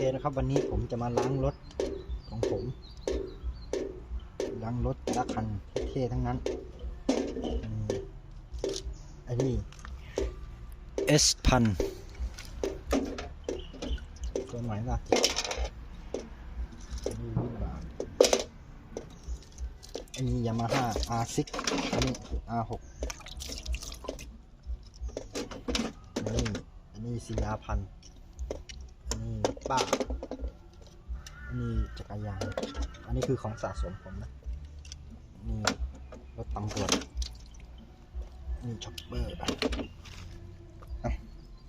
เคนะครับวันนี้ผมจะมาล้างรถของผมล้างรถแต่ละคันเท่ทั้งนั้นอันนี้ S พันตัวใหม่ล่าสุดอันนี้ยี่บาทอันนี้ยามาฮ่า R6 อันนี้ R6 อันนี้อันนี้ CR พัน นนี้ป้าอันนี้จักรยาน อันนี้คือของสะสมผมนะ นี่รถตำรวจนี่ช็อปเปอร์อะ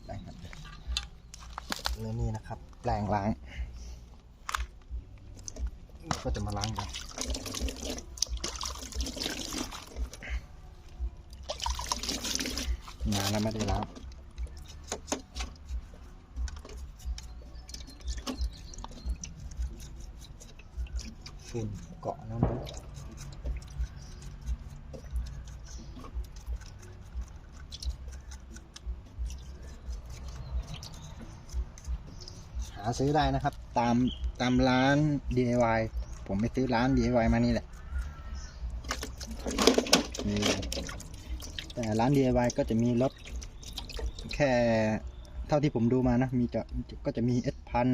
ได้ครับแล้วนี่นะครับ แปลงล้าง ก็จะมาล้างกันนานแล้วไม่ได้ล้าง ฟินเกาะนั้นหาซื้อได้นะครับ ตามตามร้าน DIY ผมไปซื้อร้าน DIY มานี่แหละนี่แต่ร้าน DIY ก็จะมีรถแค่เท่าที่ผมดูมานะ มีจะก็จะมี S พัน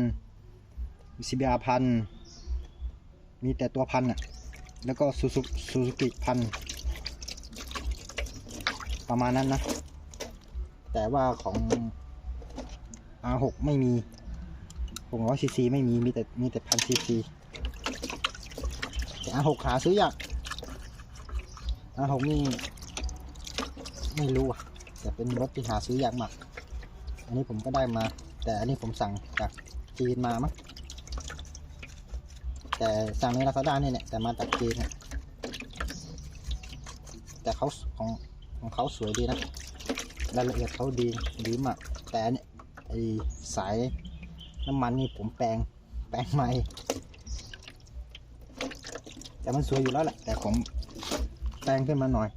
CBR พัน มีแต่ตัวพันอะ แล้วก็ซูซูซูซูกิพัน ประมาณนั้นนะ แต่ว่าของ R6 ไม่มี600ซีซีไม่มี มีแต่ มีแต่พันซีซีแต่ R6 หาซื้อยาก R6 นี่ ไม่รู้อะ แต่เป็นรถที่หาซื้อยากมาก อันนี้ผมก็ได้มา แต่อันนี้ผมสั่งจากจีนมามั้ง แต่สั่งในลาซาด้านี่แหละแต่มาจากจีนเนี่ยแต่เขาของของเขาสวยดีนะรายละเอียดเขาดีดีมากแต่นเนี่ยไอสายน้ำมันนี่ผมแปลงแปลงใหม่แต่มันสวยอยู่แล้วแหละแต่ผมแปลงขึ้นมาหน่อย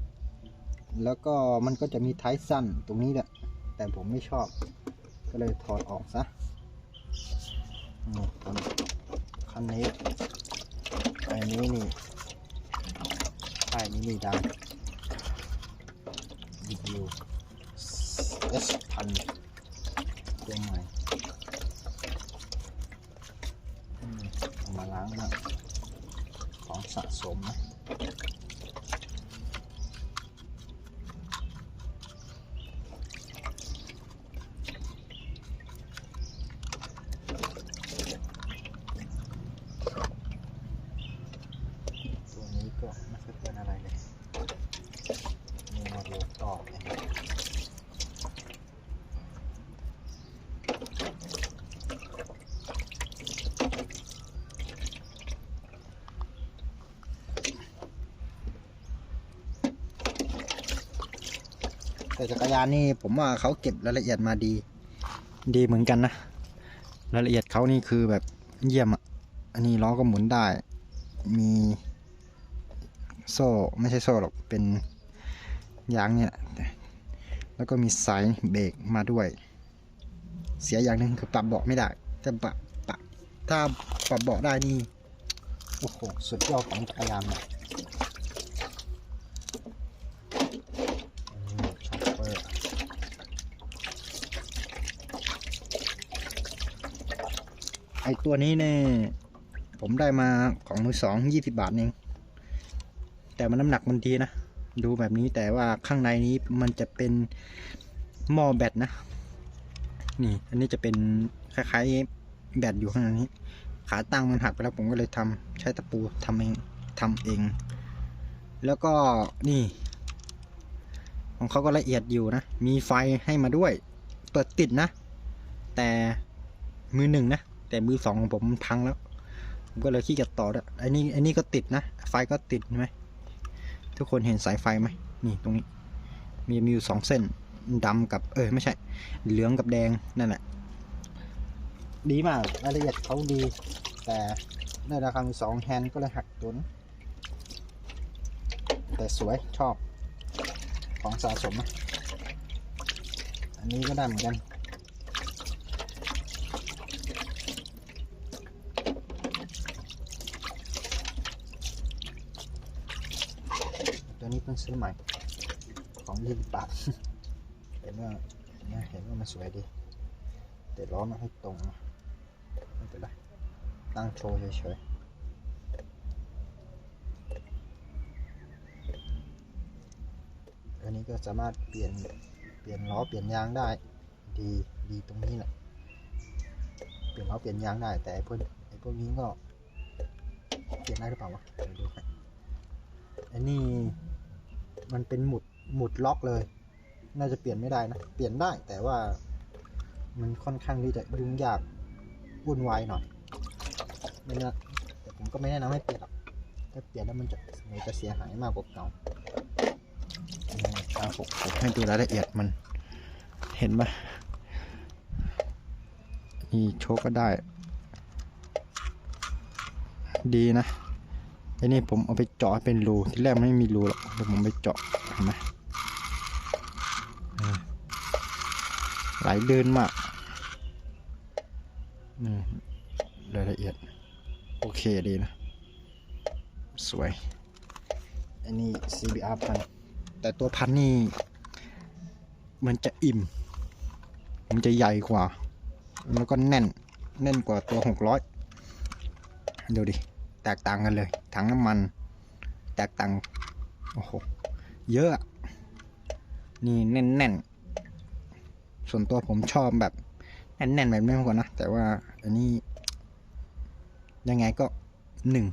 แล้วก็มันก็จะมีท้ายสั้นตรงนี้แหละแต่ผมไม่ชอบ ก็เลยถอดออกซะคันคันนี้ ไอ้นี้นี่ ป้ายนี้นี่ดังดีวิวเอสพันตัวใหม่เอามาล้างนะของสะสมนะตัวนี้ก็ไม่เคยเป็นอะไรเลยมีมาดูต่อเนี่ย แต่จักรยานนี่ผมว่าเขาเก็บรายละเอียดมาดี ดีเหมือนกันนะ รายละเอียดเขานี่คือแบบเยี่ยมอะ อันนี้ล้อก็หมุนได้ มีโซ่ไม่ใช่โซ่หรอก เป็นยางเนี่ยแล้วก็มีสายเบรกมาด้วย เสียอย่างหนึ่งคือปรับเบาะไม่ได้แต่ปรับปรับถ้าปรับเบาะได้นี่ โอ้โห สุดยอดของจักรยานเลยอืมช็อปเปอร์ ไอตัวนี้เนี่ยผมได้มาของมือสองยี่สิบาทเองแต่มันน้ำหนักมันดีนะ ดูแบบนี้แต่ว่าข้างในนี้มันจะเป็นหม้อแบตนะ นี่ อันนี้จะเป็นคล้ายๆแบตอยู่ข้างในนี้ ขาตั้งมันหักไปแล้วผมก็เลยทำใช้ตะปูทำเองทำเอง แล้วก็นี่ ของเขาก็ละเอียดอยู่นะ มีไฟให้มาด้วย เปิดติดนะ แต่มือหนึ่งนะ แต่มือสองของผมพังแล้ว ผมก็เลยขี้เกียจต่อด้วอันนี้อันนี้ก็ติดนะ ไฟก็ติดใช่ไหมทุกคนเห็นสายไฟไหมนี่ตรงนี้ มีมีอยู่สองเส้นดำกับเออไม่ใช่ เหลืองกับแดงนั่นแหละดีมากรายละเอียดเขาดี แต่ในราคามีสองแฮนด์ก็เลยหักตุนแต่สวยชอบของสะสมนะอันนี้ก็ได้เหมือนกัน่งซื้อใหม่ ของยี่สิบบาทเห็นว่าเห็นว่าเห็นว่ามันสวยดี แต่ล้อมันให้ตรงไม่เป็นไรตั้งโชว์เฉยๆอันนี้ก็สามารถเปลี่ยนเปลี่ยนล้อเปลี่ยนยางได้ ดีดีตรงนี้แหละเปลี่ยนล้อเปลี่ยนยางได้ แต่ไอ้พวกไอ้พวกนี้ก็เปลี่ยนได้หรือเปล่าวะเดี๋ยวดูอันนี้ มันเป็นหมุดหมุดล็อกเลย น่าจะเปลี่ยนไม่ได้นะ เปลี่ยนได้แต่ว่ามันค่อนข้างที่จะยุ่งยากวุ่นวายหน่อยไม่นะแต่ผมก็ไม่แนะนำให้เปลี่ยนหรอกถ้าเปลี่ยนแล้วมันจะมันจะเสียหายมากกว่าเก่าครับผมผมให้ดูรายละเอียดมันเห็นไหมนี่โชคก็ได้ ดีนะ ไอ้นี่ผมเอาไปเจาะเป็นรูที่แรกไม่มีรูหรอกเดี๋ยวผมไปเจาะเห็นไหมไหลเดินมากนี่รายละเอียด โอเคดีนะ สวย อันนี้ CBR พัน แต่ตัวพันนี่ มันจะอิ่ม มันจะใหญ่กว่า แล้วก็แน่น แน่นกว่าตัวหกร้อยดูดิ ตกต่างกันเลย ถังน้ำมัน แตกต่างโอ้โหเยอะ นี่แน่นๆ ส่วนตัวผมชอบแบบแน่นๆแบบนี้มากกว่านะ แต่ว่าอันนี้ ยังไงก็หนึ่ง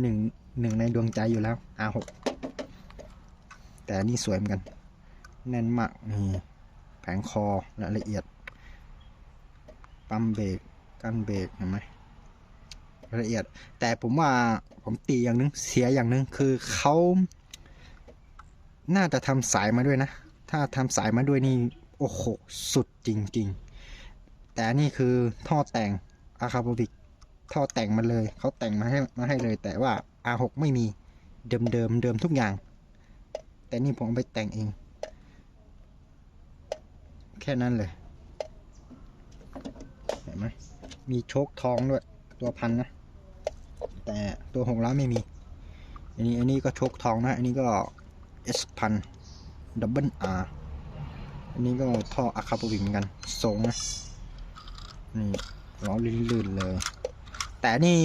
หนึ่งหนึ่งในดวงใจอยู่แล้ว R6 แต่อันนี่สวยเหมือนกัน แน่นมากนี่แผงคอรายละเอียด ปั๊มเบรกกันเบรกเห็นไหม รายละเอียด แต่ผมว่าผมตีอย่างนึงเสียอย่างนึงคือเขาน่าจะทำสายมาด้วยนะ ถ้าทำสายมาด้วยนี่โอ้โหสุดจริง ๆ แต่นี่คือท่อแต่งอาคาโบบิกท่อแต่งมาเลยเขาแต่งมาให้มาให้เลย แต่ว่า R6 ไม่มีเดิมเดิมเดิมทุกอย่าง แต่นี่ผมเอาไปแต่งเอง แค่นั้นเลย เห็นไหมมีโชคทองด้วย ตัวพันนะ แต่ตัวหกล้านไม่มี อันนี้อันนี้ก็โชคทองนะ อันนี้ก็ S พันดับเบิล R อันนี้ก็ท่ออะคาโปวิเหมือนกันทรงนะนี่ล้อลื่นๆเลย แต่นี่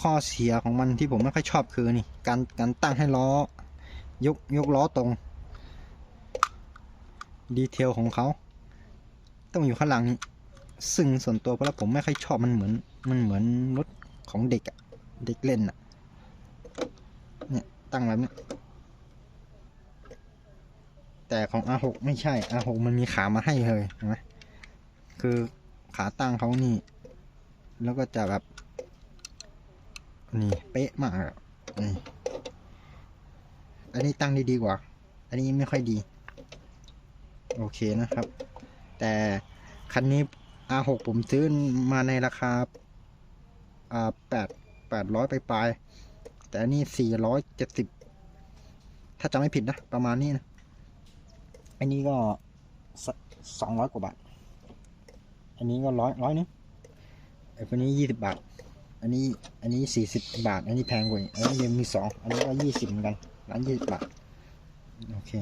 ข้อเสียของมันที่ผมไม่ค่อยชอบคือนี่ การการตั้งให้ล้อยกยกล้อตรง ดีเทลของเขาต้องอยู่ข้างหลังนี่ซึ่งส่วนตัวเพราะผมไม่ค่อยชอบมันเหมือน มันเหมือนรถ ของเด็กอะเด็กเล่นอะเนี่ยตั้งแบบนี้แต่ของ R6 ไม่ใช่ R6 มันมีขามาให้เลยเห็นไหมคือขาตั้งเขานี่ แล้วก็จะแบบ นี่เป๊ะมากอะนี่อันนี้ตั้งได้ดีกว่า อันนี้ไม่ค่อยดี โอเคนะครับ แต่คันนี้ R6 ผมซื้อมาในราคา อ่าแปดแปดร้อยไปปลายแต่อันนี้สี่ร้อยเจ็ดสิบถ้าจำไม่ผิดนะ ประมาณนี้นะอันนี้ก็สองร้อยกว่าบาท อันนี้ก็ร้อยร้อยนึงไอ้คนนี้ยี่สิบบาท อันนี้อันนี้สี่สิบบาท อันนี้แพงกว่าอันนี้ยังมีสองอันนี้ก็ยี่สิบเหมือนกันร้านยี่สิบบาท โอเค